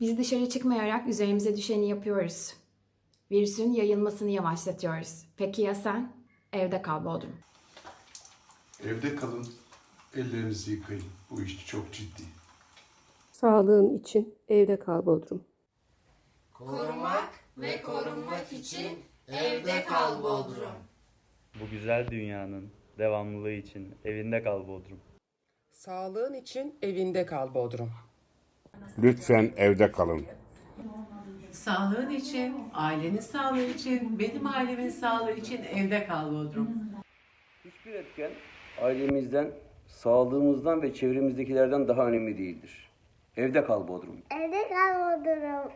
Biz dışarı çıkmayarak üzerimize düşeni yapıyoruz. Virüsün yayılmasını yavaşlatıyoruz. Peki ya sen? Evde kal Bodrum. Evde kalın, ellerinizi yıkayın. Bu iş çok ciddi. Sağlığın için evde kal Bodrum. Bu güzel dünyanın devamlılığı için evinde kal Bodrum. Sağlığın için evinde kal Bodrum. Lütfen evde kalın. Sağlığın için, ailenin sağlığı için, benim ailemin sağlığı için evde kal Bodrum. Hiçbir etken ailemizden, sağlığımızdan ve çevremizdekilerden daha önemli değildir. Evde kal Bodrum. Evde kal Bodrum.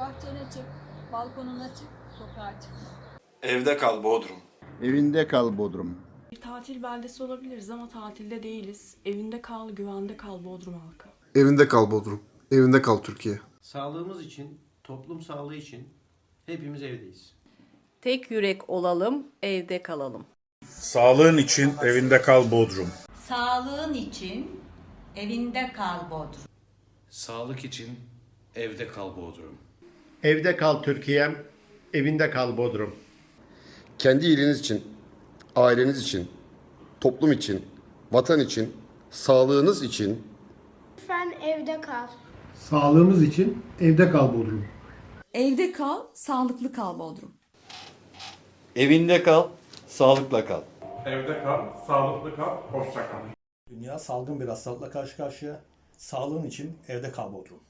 Bahçene çık, balkonuna çık, sokağa çıkma. Evde kal Bodrum. Evinde kal Bodrum. Bir tatil beldesi olabiliriz ama tatilde değiliz. Evinde kal, güvende kal Bodrum halkı. Evinde kal Bodrum. Evinde kal Türkiye. Sağlığımız için, toplum sağlığı için hepimiz evdeyiz. Tek yürek olalım, evde kalalım. Sağlığın için evinde kal Bodrum. Sağlığın için evinde kal Bodrum. Sağlık için evde kal Bodrum. Evde kal Türkiye'm. Evinde kal Bodrum. Kendi iyiliğiniz için, aileniz için, toplum için, vatan için, sağlığınız için Lütfen evde kal. Sağlığımız için evde kal Bodrum. Evde kal, sağlıklı kal Bodrum. Evinde kal, sağlıkla kal. Evde kal, sağlıklı kal, hoşça kal. Dünya salgın bir hastalıkla karşı karşıya. Sağlığın için evde kal Bodrum.